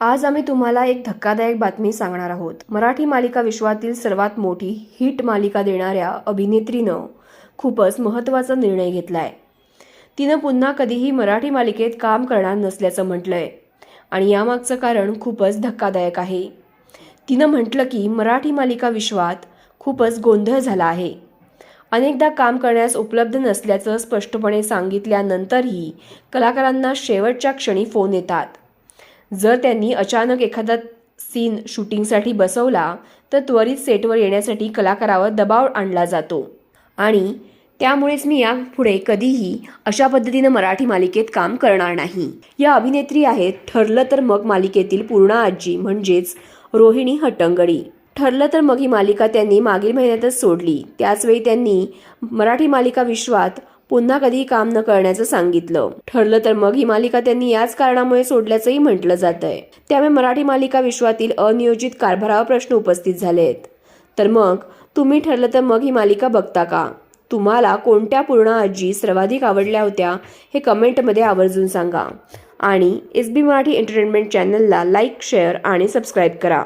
आज आम्ही तुम्हाला एक धक्कादायक बातमी सांगणार आहोत. मराठी मालिका विश्वातील सर्वात मोठी हिट मालिका देणाऱ्या अभिनेत्रीनं खूपच महत्त्वाचा निर्णय घेतला आहे तिनं पुन्हा कधीही मराठी मालिकेत काम करणार नसल्याचं म्हटलं आहे आणि यामागचं कारण खूपच धक्कादायक आहे. तिनं म्हटलं की मराठी मालिका विश्वात खूपच गोंधळ झाला आहे. अनेकदा काम करण्यास उपलब्ध नसल्याचं स्पष्टपणे सांगितल्यानंतरही कलाकारांना शेवटच्या क्षणी फोन येतात. जर त्यांनी अचानक एखादा सीन शूटिंगसाठी बसवला तर त्वरित सेटवर येण्यासाठी कलाकारावर दबाव आणला जातो. आणि त्यामुळेच मी यापुढे कधीही अशा पद्धतीनं मराठी मालिकेत काम करणार नाही. या अभिनेत्री आहेत ठरलं तर मग मालिकेतील पूर्णा आजी म्हणजेच रोहिणी हट्टंगडी ठरलं तर मग ही मालिका त्यांनी मागील महिन्यातच सोडली. त्याचवेळी त्यांनी मराठी मालिका विश्वात पुन्हा कधी काम न करण्याचं सांगितलं. ठरलं तर मग ही मालिका त्यांनी याच कारणामुळे सोडल्याचंही म्हटलं जात आहे त्यामुळे मराठी मालिका विश्वातील अनियोजित कारभारावर प्रश्न उपस्थित झाले आहेत तर मग तुम्ही ठरलं तर मग ही मालिका बघता का? तुम्हाला कोणत्या पूर्ण आजी सर्वाधिक आवडल्या होत्या हे कमेंटमध्ये आवर्जून सांगा. आणि एस बी मराठी एंटरटेनमेंट चॅनलला लाईक शेअर आणि सबस्क्राईब करा.